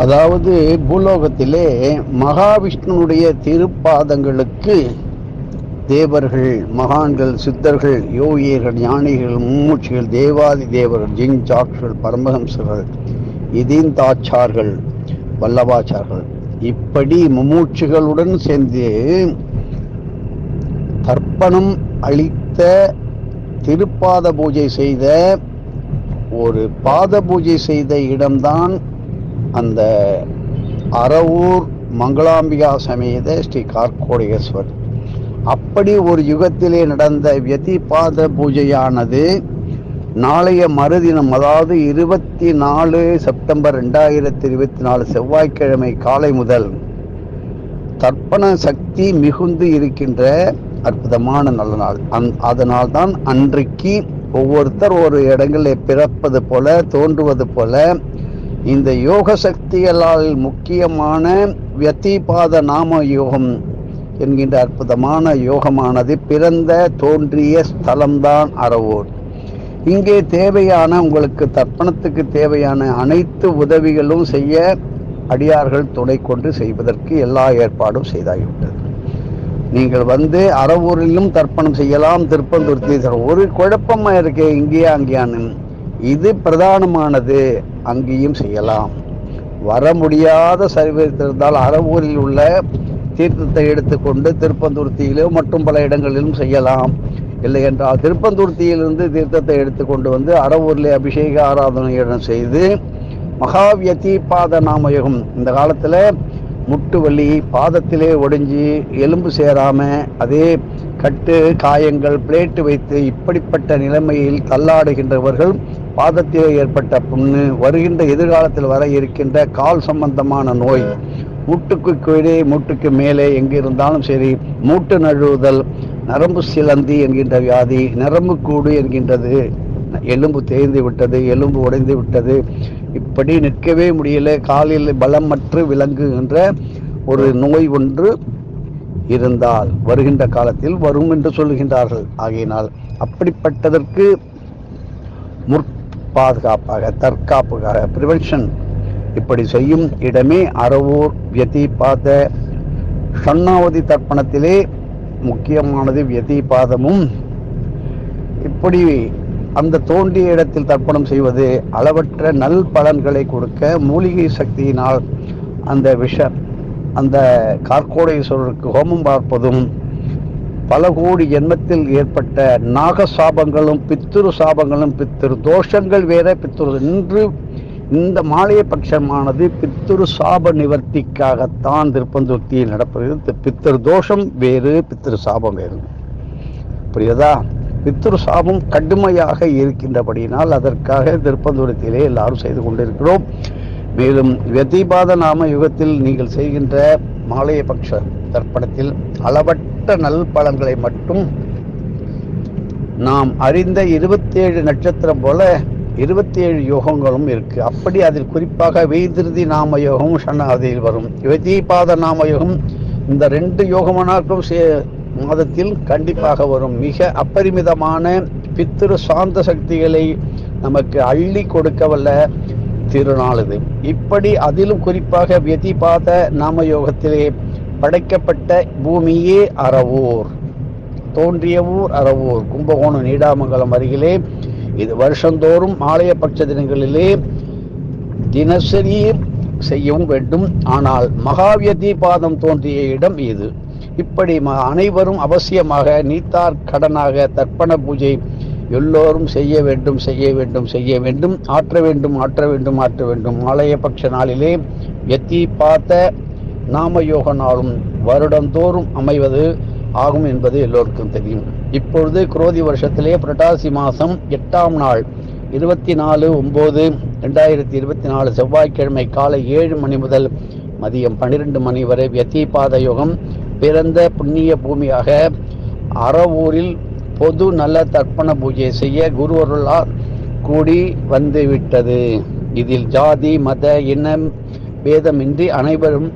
அதாவது பூலோகத்திலே மகாவிஷ்ணுனுடைய திருப்பாதங்களுக்கு தேவர்கள் மகான்கள் சித்தர்கள் யோகியர்கள் ஞானிகள் மும்மூச்சிகள் தேவாதி தேவர்கள் ஜிங் ஜிஞ்சாக்கள் பரமஹம்சர்கள் இதீந்தாச்சார்கள் வல்லவாச்சார்கள் இப்படி மும்மூச்சுகளுடன் சேர்ந்து தர்ப்பணம் அளித்த திருப்பாத பூஜை செய்த ஒரு பாத பூஜை செய்த இடம்தான் அந்த அறவூர் மங்களாம்பிகா சமேத ஸ்ரீ கார்கோடேஸ்வர். அப்படி ஒரு யுகத்திலே நடந்த வியதிபாத பூஜையானது நாளைய மறுதினம் அதாவது இருபத்தி நாலு செப்டம்பர் ரெண்டாயிரத்தி இருபத்தி நாலு செவ்வாய்க்கிழமை காலை முதல் தர்ப்பண சக்தி மிகுந்து இருக்கின்ற அற்புதமான நல்ல நாள். அந் அதனால் தான் அன்றைக்கு ஒவ்வொருத்தர் ஒரு இடங்களில் பிறப்பது போல தோன்றுவது போல இந்த யோக சக்திகளால் முக்கியமான வியத்திபாத நாம யோகம் என்கின்ற அற்புதமான யோகமானது பிறந்த தோன்றிய ஸ்தலம்தான் அறவோர். இங்கே தேவையான உங்களுக்கு தர்ப்பணத்துக்கு தேவையான அனைத்து உதவிகளும் செய்ய அடியார்கள் துணை கொண்டு செய்வதற்கு எல்லா ஏற்பாடும் செய்தாகிவிட்டது. நீங்கள் வந்து அறவூரிலும் தர்ப்பணம் செய்யலாம் திருப்பந்தூர் திருப்பந்துர்த்தி ஒரு குழப்பமா இருக்கே இங்கேயா அங்கேயான்னு. இது பிரதானமானது. அங்கேயும் செய்யலாம். வர முடியாத சர்வீஸ் இருந்தால் அறவூரில் உள்ள தீர்த்தத்தை எடுத்துக்கொண்டு திருப்பந்துருத்தியிலோ மற்றும் பல இடங்களிலும் செய்யலாம். இல்லை என்றால் திருப்பந்துருத்தியிலிருந்து தீர்த்தத்தை எடுத்துக்கொண்டு வந்து அறவூரில் அபிஷேக ஆராதனையுடன் செய்து மகாவியதி பாத நாமயகம். இந்த காலத்தில் முட்டு வலி பாதத்திலே ஒடிஞ்சு எலும்பு சேராமல் அதே கட்டு காயங்கள் பிளேட்டு வைத்து இப்படிப்பட்ட நிலைமையில் தள்ளாடுகின்றவர்கள் பாதத்திலே ஏற்பட்ட புண்ணு வருகின்ற எதிர்காலத்தில் வர இருக்கின்ற கால் சம்பந்தமான நோய். மூட்டுக்கு கீழே மூட்டுக்கு மேலே எங்கே இருந்தாலும் சரி மூட்டு நழுவுதல் நரம்பு சிலந்தி என்கின்ற வியாதி நரம்பு கூடு என்கின்றது. எலும்பு தேய்ந்து விட்டது எலும்பு உடைந்து விட்டது. இப்படி நிற்கவே முடியல. காலில் பலமற்று விளங்குகின்ற ஒரு நோய் ஒன்று இருந்தால் வருகின்ற காலத்தில் வரும் என்று சொல்லுகின்றார்கள். ஆகையினால் அப்படிப்பட்டதற்கு முற் பாதுகாப்பாக தற்காப்புக்காக ப்ரிவென்ஷன் இப்படி செய்யும் இடமே அறவூர் வியதிபாத ஷண்ணாவதி தர்ப்பணத்திலே முக்கியமானது வியதிபாதமும். இப்படி அந்த தோன்றிய இடத்தில் தர்ப்பணம் செய்வது அளவற்ற நல் பலன்களை கொடுக்க மூலிகை சக்தியினால் அந்த விஷ அந்த கார்கோடேஸ்வரருக்கு ஹோமம் பார்ப்பதும் பல கோடி ஜென்மத்தில் ஏற்பட்ட நாக சாபங்களும் பித்திரு சாபங்களும் பித்திரு தோஷங்கள் வேற பித்திரு இன்று இந்த மாலைய பட்சமானது பித்திரு சாப நிவர்த்திக்காகத்தான் திருப்பந்தூர்த்தியில் நடப்பது. பித்திரு தோஷம் வேறு பித்திரு சாபம் வேறு. புரியுதா பித்திரு சாபம் கடுமையாக இருக்கின்றபடியினால் அதற்காக திருப்பந்தூரத்திலே எல்லாரும் செய்து கொண்டிருக்கிறோம். மேலும் வெதிபாத நாம யுகத்தில் நீங்கள் செய்கின்ற மாலைய பட்ச தர்ப்பணத்தில் அளவற்ற நல் பலன்களை மட்டும் நாம் அறிந்த இருபத்தேழு நட்சத்திரம் போல இருபத்தி ஏழு யோகங்களும் இருக்கு. அப்படி அதில் குறிப்பாக வெய்திருதி நாம யோகம் ஷண்ணாதியில் வரும். வெதிபாத நாம யோகம் இந்த ரெண்டு யோகமனாக்கும் மாதத்தில் கண்டிப்பாக வரும். மிக அப்பரிமிதமான பித்திரு சாந்த சக்திகளை நமக்கு அள்ளி கொடுக்கவல்ல திருநாள் இது. இப்படி அதிலும் குறிப்பாக வெதிபாத நாம யோகத்திலே படைக்கப்பட்ட பூமியே அறவூர். தோன்றிய ஊர் அறவூர். கும்பகோணம் நீடாமங்கலம் அருகிலே இது வருஷந்தோறும் ஆலய பட்ச தினங்களிலே தினசரி செய்யவும் வேண்டும். ஆனால் மகாவியதி பாதம் தோன்றிய இடம் இது. இப்படி ம- அனைவரும் அவசியமாக நீத்தார் கடனாக தர்ப்பண பூஜை எல்லோரும் செய்ய வேண்டும் செய்ய வேண்டும் செய்ய வேண்டும். ஆற்ற வேண்டும் ஆற்ற வேண்டும் ஆற்ற வேண்டும். ஆலய பட்ச நாளிலே எத்தி பார்த்த நாமயோக நாளும் வருடந்தோறும் அமைவது ஆகும் என்பது எல்லோருக்கும் தெரியும். இப்பொழுது குரோதி வருஷத்திலே புரட்டாசி மாதம் எட்டாம் நாள் இருபத்தி நாலு ஒம்பது ரெண்டாயிரத்தி இருபத்தி நாலு செவ்வாய்க்கிழமை காலை ஏழு மணி முதல் மதியம் பன்னிரெண்டு மணி வரை வியத்திபாத யோகம் பிறந்த புண்ணிய பூமியாக அறவூரில் பொது நல்ல தர்ப்பண பூஜை செய்ய குருவருளால் கூடி வந்துவிட்டது. இதில் ஜாதி மத இனம் பேதமின்றி அனைவரும்